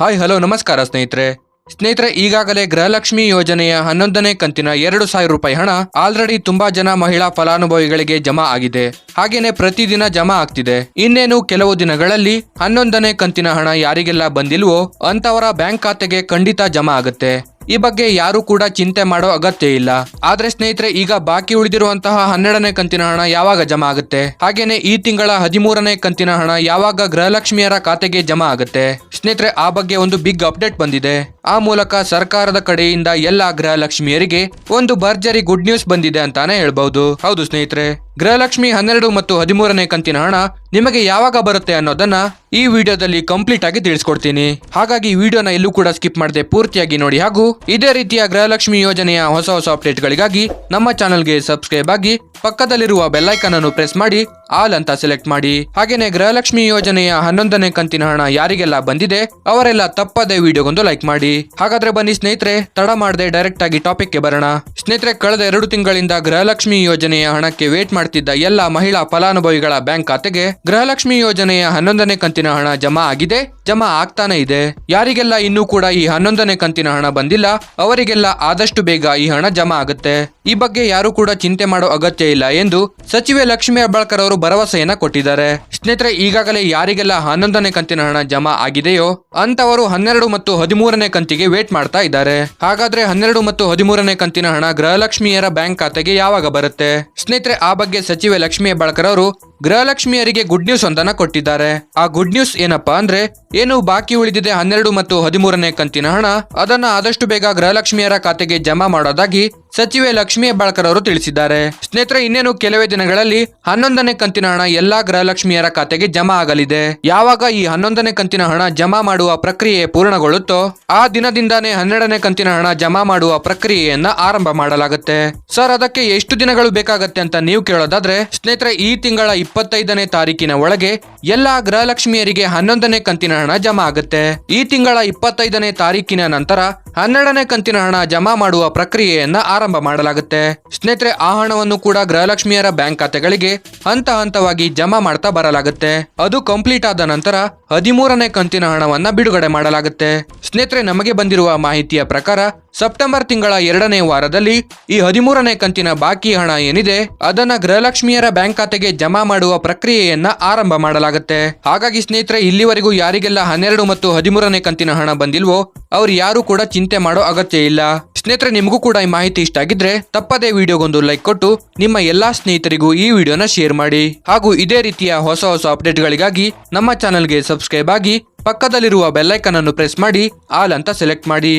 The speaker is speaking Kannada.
ಹಾಯ್, ಹಲೋ, ನಮಸ್ಕಾರ ಸ್ನೇಹಿತರೆ. ಸ್ನೇಹಿತರೆ, ಈಗಾಗಲೇ ಗೃಹಲಕ್ಷ್ಮಿ ಯೋಜನೆಯ ಹನ್ನೊಂದನೇ ಕಂತಿನ ಎರಡು ಸಾವಿರ ರೂಪಾಯಿ ಹಣ ಆಲ್ರೆಡಿ ತುಂಬಾ ಜನ ಮಹಿಳಾ ಫಲಾನುಭವಿಗಳಿಗೆ ಜಮಾ ಆಗಿದೆ. ಹಾಗೇನೆ ಪ್ರತಿದಿನ ಜಮಾ ಆಗ್ತಿದೆ. ಇನ್ನೇನು ಕೆಲವು ದಿನಗಳಲ್ಲಿ ಹನ್ನೊಂದನೇ ಕಂತಿನ ಹಣ ಯಾರಿಗೆಲ್ಲ ಬಂದಿಲ್ವೋ ಅಂತವರ ಬ್ಯಾಂಕ್ ಖಾತೆಗೆ ಖಂಡಿತ ಜಮಾ ಆಗುತ್ತೆ. ಈ ಬಗ್ಗೆ ಯಾರು ಕೂಡ ಚಿಂತೆ ಮಾಡೋ ಅಗತ್ಯ ಇಲ್ಲ. ಆದ್ರೆ ಸ್ನೇಹಿತರೆ, ಈಗ ಬಾಕಿ ಉಳಿದಿರುವಂತಹ ಹನ್ನೆರಡನೇ ಕಂತಿನ ಹಣ ಯಾವಾಗ ಜಮಾ ಆಗುತ್ತೆ? ಹಾಗೇನೆ ಈ ತಿಂಗಳ ಹದಿಮೂರನೇ ಕಂತಿನ ಹಣ ಯಾವಾಗ ಗೃಹಲಕ್ಷ್ಮಿಯರ ಖಾತೆಗೆ ಜಮಾ ಆಗುತ್ತೆ? ಸ್ನೇಹಿತರೆ, ಆ ಬಗ್ಗೆ ಒಂದು ಬಿಗ್ ಅಪ್ಡೇಟ್ ಬಂದಿದೆ. ಆ ಮೂಲಕ ಸರ್ಕಾರದ ಕಡೆಯಿಂದ ಎಲ್ಲ ಗೃಹಲಕ್ಷ್ಮಿಯರಿಗೆ ಒಂದು ಭರ್ಜರಿ ಗುಡ್ ನ್ಯೂಸ್ ಬಂದಿದೆ ಅಂತಾನೆ ಹೇಳ್ಬಹುದು. ಹೌದು ಸ್ನೇಹಿತರೆ. ಗೃಹಲಕ್ಷ್ಮಿ ಹನ್ನೆರಡು ಮತ್ತು ಹದಿಮೂರನೇ ಕಂತಿನ ಹಣ ನಿಮಗೆ ಯಾವಾಗ ಬರುತ್ತೆ ಅನ್ನೋದನ್ನ ಈ ವಿಡಿಯೋದಲ್ಲಿ ಕಂಪ್ಲೀಟ್ ಆಗಿ ತಿಳಿಸ್ಕೊಡ್ತೀನಿ. ಹಾಗಾಗಿ ವಿಡಿಯೋನ ಎಲ್ಲೂ ಕೂಡ ಸ್ಕಿಪ್ ಮಾಡದೆ ಪೂರ್ತಿಯಾಗಿ ನೋಡಿ ಹಾಗೂ ಇದೇ ರೀತಿಯ ಗೃಹಲಕ್ಷ್ಮಿ ಯೋಜನೆಯ ಹೊಸ ಹೊಸ ಅಪ್ಡೇಟ್ಗಳಿಗಾಗಿ ನಮ್ಮ ಚಾನೆಲ್ಗೆ ಸಬ್ಸ್ಕ್ರೈಬ್ ಆಗಿ ಪಕ್ಕದಲ್ಲಿರುವ ಬೆಲ್ಲೈಕನ್ ಅನ್ನು ಪ್ರೆಸ್ ಮಾಡಿ ಆಲ್ ಅಂತ ಸೆಲೆಕ್ಟ್ ಮಾಡಿ. ಹಾಗೇನೆ ಗೃಹಲಕ್ಷ್ಮಿ ಯೋಜನೆಯ ಹನ್ನೊಂದನೇ ಕಂತಿನ ಹಣ ಯಾರಿಗೆಲ್ಲ ಬಂದಿದೆ, ಅವರೆಲ್ಲ ತಪ್ಪದೆ ವಿಡಿಯೋಗೊಂದು ಲೈಕ್ ಮಾಡಿ. ಹಾಗಾದ್ರೆ ಬನ್ನಿ ಸ್ನೇಹಿತರೆ, ತಡ ಮಾಡದೆ ಡೈರೆಕ್ಟ್ ಆಗಿ ಟಾಪಿಕ್ಗೆ ಬರೋಣ. ಸ್ನೇಹಿತರೆ, ಕಳೆದ ಎರಡು ತಿಂಗಳಿಂದ ಗೃಹಲಕ್ಷ್ಮಿ ಯೋಜನೆಯ ಹಣಕ್ಕೆ ವೇಟ್ ಮಾಡ್ತಿದ್ದ ಎಲ್ಲ ಮಹಿಳಾ ಫಲಾನುಭವಿಗಳ ಬ್ಯಾಂಕ್ ಖಾತೆಗೆ ಗೃಹಲಕ್ಷ್ಮಿ ಯೋಜನೆಯ ಹನ್ನೊಂದನೇ ಕಂತಿನ ಹಣ ಜಮಾ ಆಗಿದೆ, ಜಮಾ ಆಗ್ತಾನೆ ಇದೆ. ಯಾರಿಗೆಲ್ಲ ಇನ್ನೂ ಕೂಡ ಈ ಹನ್ನೊಂದನೇ ಕಂತಿನ ಹಣ ಬಂದಿಲ್ಲ, ಅವರಿಗೆಲ್ಲ ಆದಷ್ಟು ಬೇಗ ಈ ಹಣ ಜಮಾ ಆಗುತ್ತೆ. ಈ ಬಗ್ಗೆ ಯಾರು ಕೂಡ ಚಿಂತೆ ಮಾಡೋ ಅಗತ್ಯ ಇಲ್ಲ ಎಂದು ಸಚಿವೆ ಲಕ್ಷ್ಮೀ ಹೆಬ್ಬಾಳ್ಕರ್ ಅವರು ಭರವಸೆಯನ್ನ ಕೊಟ್ಟಿದ್ದಾರೆ. ಸ್ನೇಹಿತರೆ, ಈಗಾಗಲೇ ಯಾರಿಗೆಲ್ಲ ಹನ್ನೊಂದನೇ ಕಂತಿನ ಹಣ ಜಮಾ ಆಗಿದೆಯೋ ಅಂತವರು ಹನ್ನೆರಡು ಮತ್ತು ಹದಿಮೂರನೇ ಕಂತಿಗೆ ವೇಟ್ ಮಾಡ್ತಾ ಇದ್ದಾರೆ. ಹಾಗಾದ್ರೆ ಹನ್ನೆರಡು ಮತ್ತು ಹದಿಮೂರನೇ ಕಂತಿನ ಹಣ ಗೃಹಲಕ್ಷ್ಮಿಯರ ಬ್ಯಾಂಕ್ ಖಾತೆಗೆ ಯಾವಾಗ ಬರುತ್ತೆ? ಸ್ನೇಹಿತರೆ, ಆ ಬಗ್ಗೆ ಸಚಿವೆ ಲಕ್ಷ್ಮೀ ಹೆಬ್ಬಾಳ್ಕರ್ ಅವರು ಗೃಹಲಕ್ಷ್ಮಿಯರಿಗೆ ಗುಡ್ ನ್ಯೂಸ್ ಒಂದನ್ನ ಕೊಟ್ಟಿದ್ದಾರೆ. ಆ ಗುಡ್ ನ್ಯೂಸ್ ಏನಪ್ಪಾ ಅಂದ್ರೆ ಏನು ಬಾಕಿ ಉಳಿದಿದೆ ಹನ್ನೆರಡು ಮತ್ತು ಹದಿಮೂರನೇ ಕಂತಿನ ಹಣ ಅದನ್ನ ಆದಷ್ಟು ಬೇಗ ಗೃಹಲಕ್ಷ್ಮಿಯರ ಖಾತೆಗೆ ಜಮಾ ಮಾಡೋದಾಗಿ ಸಚಿವೆ ಲಕ್ಷ್ಮೀ ಹೆಬ್ಬಾಳ್ಕರ್ ಅವರು ತಿಳಿಸಿದ್ದಾರೆ. ಸ್ನೇಹಿತರೆ, ಇನ್ನೇನು ಕೆಲವೇ ದಿನಗಳಲ್ಲಿ ಹನ್ನೊಂದನೇ ಕಂತಿನ ಹಣ ಎಲ್ಲಾ ಗೃಹಲಕ್ಷ್ಮಿಯರ ಖಾತೆಗೆ ಜಮಾ ಆಗಲಿದೆ. ಯಾವಾಗ ಈ ಹನ್ನೊಂದನೇ ಕಂತಿನ ಹಣ ಜಮಾ ಮಾಡುವ ಪ್ರಕ್ರಿಯೆ ಪೂರ್ಣಗೊಳ್ಳುತ್ತೋ, ಆ ದಿನದಿಂದಾನೇ ಹನ್ನೆರಡನೇ ಕಂತಿನ ಹಣ ಜಮಾ ಮಾಡುವ ಪ್ರಕ್ರಿಯೆಯನ್ನ ಆರಂಭ ಮಾಡಲಾಗುತ್ತೆ. ಸರ್, ಅದಕ್ಕೆ ಎಷ್ಟು ದಿನಗಳು ಬೇಕಾಗತ್ತೆ ಅಂತ ನೀವು ಕೇಳೋದಾದ್ರೆ, ಸ್ನೇಹಿತರೆ, ಈ ತಿಂಗಳ ಇಪ್ಪತ್ತೈದನೇ ತಾರೀಕಿನ ಒಳಗೆ ಎಲ್ಲಾ ಗೃಹಲಕ್ಷ್ಮಿಯರಿಗೆ ಹನ್ನೊಂದನೇ ಕಂತಿನ ಹಣ ಜಮಾ ಆಗುತ್ತೆ. ಈ ತಿಂಗಳ ಇಪ್ಪತ್ತೈದನೇ ತಾರೀಕಿನ ನಂತರ ಹನ್ನೆರಡನೇ ಕಂತಿನ ಹಣ ಜಮಾ ಮಾಡುವ ಪ್ರಕ್ರಿಯೆಯನ್ನ ಆರಂಭ ಮಾಡಲಾಗುತ್ತೆ. ಸ್ನೇಹಿತರೆ, ಆ ಹಣವನ್ನು ಕೂಡ ಗೃಹಲಕ್ಷ್ಮಿಯರ ಬ್ಯಾಂಕ್ ಖಾತೆಗಳಿಗೆ ಹಂತ ಹಂತವಾಗಿ ಜಮಾ ಮಾಡ್ತಾ ಬರಲಾಗುತ್ತೆ. ಅದು ಕಂಪ್ಲೀಟ್ ಆದ ನಂತರ ಹದಿಮೂರನೇ ಕಂತಿನ ಹಣವನ್ನ ಬಿಡುಗಡೆ ಮಾಡಲಾಗುತ್ತೆ. ಸ್ನೇಹಿತರೆ, ನಮಗೆ ಬಂದಿರುವ ಮಾಹಿತಿಯ ಪ್ರಕಾರ ಸೆಪ್ಟೆಂಬರ್ ತಿಂಗಳ ಎರಡನೇ ವಾರದಲ್ಲಿ ಈ ಹದಿಮೂರನೇ ಕಂತಿನ ಬಾಕಿ ಹಣ ಏನಿದೆ, ಅದನ್ನ ಗೃಹಲಕ್ಷ್ಮಿಯರ ಬ್ಯಾಂಕ್ ಖಾತೆಗೆ ಜಮಾ ಮಾಡುವ ಪ್ರಕ್ರಿಯೆಯನ್ನ ಆರಂಭ ಮಾಡಲಾಗುತ್ತೆ. ಹಾಗಾಗಿ ಸ್ನೇಹಿತರೆ, ಇಲ್ಲಿವರೆಗೂ ಯಾರಿಗೆಲ್ಲ ಹನ್ನೆರಡು ಮತ್ತು ಹದಿಮೂರನೇ ಕಂತಿನ ಹಣ ಬಂದಿಲ್ವೋ, ಅವ್ರು ಯಾರು ಕೂಡ ಚಿಂತೆ ಮಾಡೋ ಅಗತ್ಯ ಇಲ್ಲ. ಸ್ನೇಹಿತರೆ, ನಿಮಗೂ ಕೂಡ ಈ ಮಾಹಿತಿ ಇಷ್ಟ ಆಗಿದ್ರೆ ತಪ್ಪದೇ ವಿಡಿಯೋಗೊಂದು ಲೈಕ್ ಕೊಟ್ಟು ನಿಮ್ಮ ಎಲ್ಲಾ ಸ್ನೇಹಿತರಿಗೂ ಈ ವಿಡಿಯೋನ ಶೇರ್ ಮಾಡಿ. ಹಾಗೂ ಇದೇ ರೀತಿಯ ಹೊಸ ಹೊಸ ಅಪ್ಡೇಟ್ಗಳಿಗಾಗಿ ನಮ್ಮ ಚಾನಲ್ಗೆ ಸಬ್ಸ್ಕ್ರೈಬ್ ಆಗಿ ಪಕ್ಕದಲ್ಲಿರುವ ಬೆಲ್ಲೈಕನ್ ಅನ್ನು ಪ್ರೆಸ್ ಮಾಡಿ, ಆಲ್ ಅಂತ ಸೆಲೆಕ್ಟ್ ಮಾಡಿ.